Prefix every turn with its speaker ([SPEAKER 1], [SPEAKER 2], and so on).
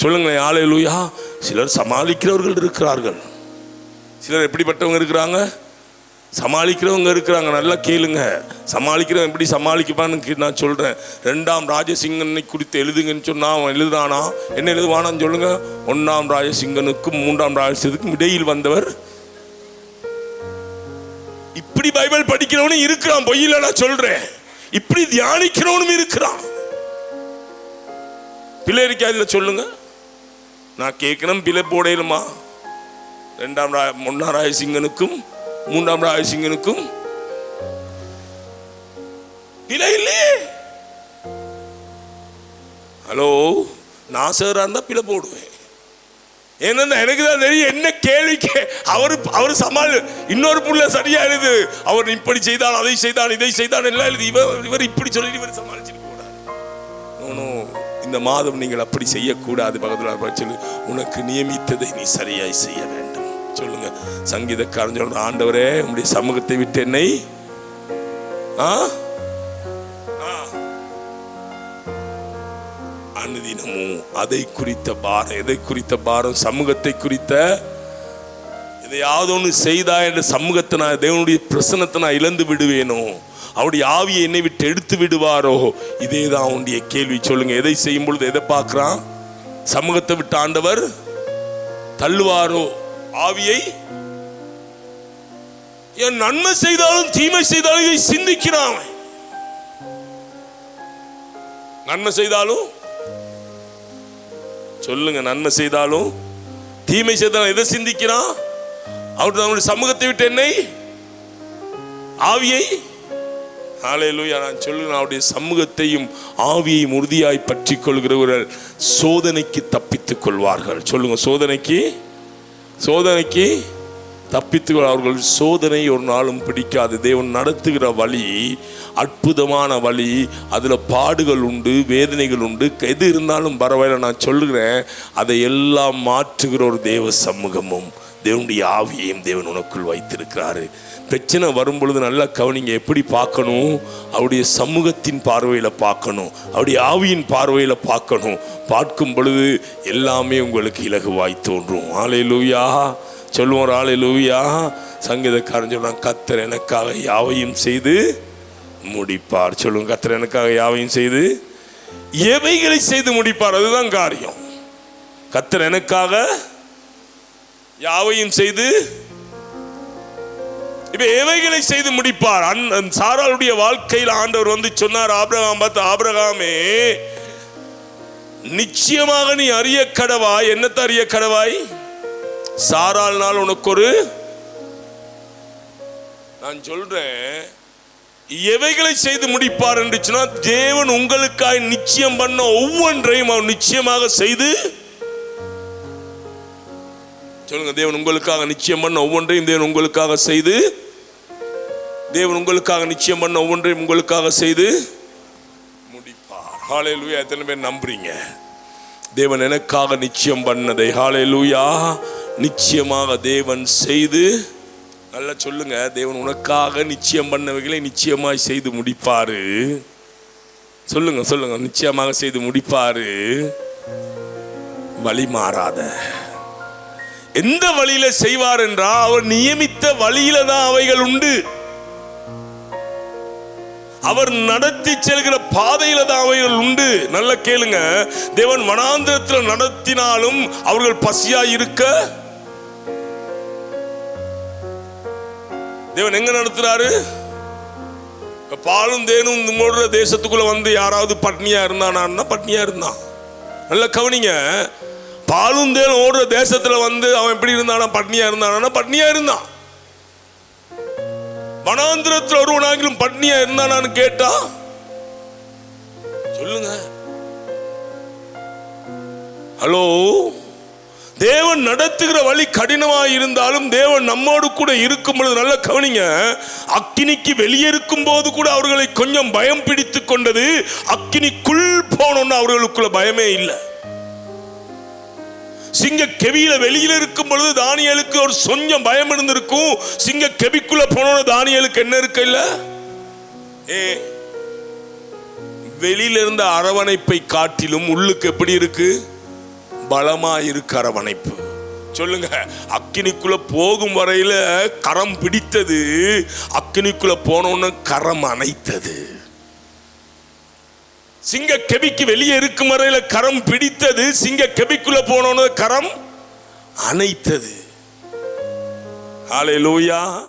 [SPEAKER 1] சொல்லுங்களேன் ஆலை லூயா சிலர் சமாளிக்கிறவர்கள் இருக்கிறார்கள். சிலர் எப்படிப்பட்டவங்க இருக்கிறாங்க? சமாளிக்கிறவங்க இருக்கிறாங்க. நல்லா கேளுங்க. சமாளிக்கிறவன் எப்படி சமாளிக்கப்பான்னு கே- நான் சொல்கிறேன் ரெண்டாம் ராஜசிங்கனை குறித்து எழுதுங்கன்னு சொன்னால் அவன் எழுதுறானா? என்ன எழுதுவானான்னு சொல்லுங்கள் ஒன்றாம் ராஜசிங்கனுக்கும் மூன்றாம் ராஜசிங்கனுக்கும் இடையில் வந்தவர். இப்படி பைபிள் படிக்கிறவனும் இருக்கிறான். பொய்யில நான் சொல்கிறேன் இப்படி தியானிக்கிறவனும் இருக்கிறான். பிள்ளை அதில் சொல்லுங்கள் நான் கேட்கணும் பிள்ளை போடையிலுமா ரெண்டாம் ரா ஒன்னாம் ராயசிங்கனுக்கும் மூன்றாம் ராயசிங்கனுக்கும். பிழை இல்லையே ஹலோ நான் சேராக இருந்தால் பிழை போடுவேன். ஏன்னா எனக்கு தான் தெரியும் என்ன கேள்விக்கு அவர் அவர் சமாளி இன்னொரு புள்ள சரியா எழுது. அவர் இப்படி செய்தான் அதை செய்தான் இதை செய்தான் எல்லாம் எழுது. இவர் இவர் இப்படி சொல்லி இவர் சமாளிச்சு இந்த மாதம் நீங்கள் அப்படி செய்யக்கூடாது பகவதுல்லா சொல்லு. உனக்கு நியமித்ததை நீ சரியாய் செய்ய வேண்டும். சொல்லுங்க. சங்கீதக்காரன் சொல்ற ஆண்டவரே உங்களுடைய சமூகத்தை விட்டு என்னை ஆ. அனுதினமும் அதை குறித்த பாரம் எதை குறித்த பாரம்? சமூகத்தை குறித்த எதையாவது ஒன்று செய்தா என்ற சமூகத்தை நான் தேவனுடைய பிரசனத்தை நான் இழந்து விடுவேனோ? அவருடைய ஆவியை என்னை விட்டு எடுத்து விடுவாரோ? இதே தான் அவனுடைய கேள்வி. சொல்லுங்க எதை செய்யும் பொழுது எதை பார்க்குறான்? சமூகத்தை விட்டு ஆண்டவர் தள்ளுவாரோ? ஆவியை என் நன்மை செய்தாலும் தீமை செய்தாலும் இதை சிந்திக்கிறான் நன்மை செய்தாலும் சொல்லுங்க நன்மை செய்தாலும் தீமை செய்தாலும் எதை சிந்திக்கிறான்? அவர் தன்னுடைய சமூகத்தை விட்டு என்னை ஆவியை ஹalleluya நான் சொல்லுகிறேன் அவருடைய சமூகத்தையும் ஆவியையும் உறுதியாய் பற்றி கொள்கிறவர்கள் சோதனைக்கு தப்பித்துக் கொள்வார்கள். சொல்லுங்க சோதனைக்கு சோதனைக்கு தப்பித்து அவர்கள் சோதனை ஒரு நாளும் பிடிக்காது. தேவன் நடத்துகிற வழி அற்புதமான வழி அதில் பாடுகள் உண்டு வேதனைகள் உண்டு. எது இருந்தாலும் பரவாயில்ல நான் சொல்லுகிறேன் அதை எல்லாம் மாற்றுகிற ஒரு தேவ சமூகமும் தேவனுடைய ஆவியையும் தேவன் உனக்குள் வைத்திருக்கிறாரு. பிரச்சனை வரும்பொழுது நல்லா கவனிங்க எப்படி பார்க்கணும்? அவருடைய சமூகத்தின் பார்வையில் பார்க்கணும். அவருடைய ஆவியின் பார்வையில் பார்க்கணும். பார்க்கும் பொழுது எல்லாமே உங்களுக்கு இலகுவாய் தோன்றும். ஆலை லூயா சொல்லுவோம் ஆலை லூயா சங்கீதக்காரன் சொல்லுவான் கத்தர் எனக்காக யாவையும் செய்து முடிப்பார். சொல்லுவோம் கத்தர் எனக்காக யாவையும் செய்து எவைகளை செய்து முடிப்பார்? அதுதான் காரியம். கத்தர் எனக்காக யாவையும் செய்து இப்ப எவைகளை செய்து முடிப்பார்? அந் சாராளுடைய வாழ்க்கையில் ஆண்டவர் வந்து சொன்னார் ஆபிரகாம் பார்த்து ஆபிரகாமே நிச்சயமாக நீ அறிய கடவாய். என்னத்தை அறிய கடவாய்? சாராள்னால் உனக்கு ஒரு நான் சொல்றேன் எவைகளை செய்து முடிப்பார் என்று சொன்னால் தேவன் உங்களுக்காய் நிச்சயம் பண்ண ஒவ்வொன்றையும் அவர் நிச்சயமாக செய்து சொல்லுங்க தேவன் உங்களுக்காக நிச்சயம் பண்ண ஒவ்வொன்றையும் தேவன் உங்களுக்காக செய்து தேவன் உங்களுக்காக நிச்சயம் பண்ண ஒவ்வொன்றையும் உங்களுக்காக செய்து முடிப்பார். லூயா எத்தனை பேர் நம்புறீங்க? தேவன் எனக்காக நிச்சயம் பண்ணதை. ஹalleluya நிச்சயமாக தேவன் செய்து நல்லா சொல்லுங்க தேவன் உனக்காக நிச்சயம் பண்ணவைகளை நிச்சயமாய் செய்து முடிப்பாரு. சொல்லுங்க சொல்லுங்க நிச்சயமாக செய்து முடிப்பாரு. வழி மாறாத. எந்த வழியில செய்வார் என்றால் அவர் நியமித்த வழியில தான் அவைகள் உண்டு. அவர் நடத்தி செல்கிற பாதையில தான் அவைகள் உண்டு. நல்ல கேளுங்க. தேவன் வனாந்திரத்தில் நடத்தினாலும் அவர்கள் பசியா இருக்க? தேவன் எங்க நடத்துறாரு? பாலும் தேனும் மூடுற தேசத்துக்குள்ள வந்து யாராவது பட்னியா இருந்தானா பட்னியா இருந்தான். நல்ல கவனிங்க. பாலும் தேனும் ஓடுற தேசத்துல வந்து அவன் எப்படி இருந்தானா பட்னியா இருந்தானா பட்னியா இருந்தான். வனாந்திரத்தில் ஒருவனாகிலும் பட்னியா இருந்தானான்னு கேட்டா சொல்லுங்க. ஹலோ? தேவன் நடத்துகிற வழி கடினமாக இருந்தாலும் தேவன் நம்மோடு கூட இருக்கும் பொழுது நல்ல கவனிங்க. அக்கினிக்கு வெளியே இருக்கும் போது கூட அவர்களை கொஞ்சம் பயம் பிடித்து கொண்டது அக்கினிக்குள் போனோம்னு அவர்களுக்குள்ள பயமே இல்லை. சிங்க கெவியில வெளியில இருக்கும் பொழுது தானியலுக்கு ஒரு கொஞ்சம் பயம் இருந்திருக்கும். சிங்க கெவிக்குள்ள போனோட தானியலுக்கு என்ன இருக்கு இல்ல? ஏ வெளியில இருந்த அரவணைப்பை காட்டிலும் உள்ளுக்கு எப்படி இருக்கு? பலமா இருக்கு அரவணைப்பு. சொல்லுங்க. அக்கினிக்குள்ள போகும் வரையில கரம் பிடித்தது. அக்கினிக்குள்ள போனோன்னு கரம் அணைத்தது. சிங்க கெபிக்கு வெளியே இருக்கும் வரையில் கரம் பிடித்தது சிங்க கெபிக்குள்ள போனோன்னு கரம் அணைத்தது. ஹalleluya.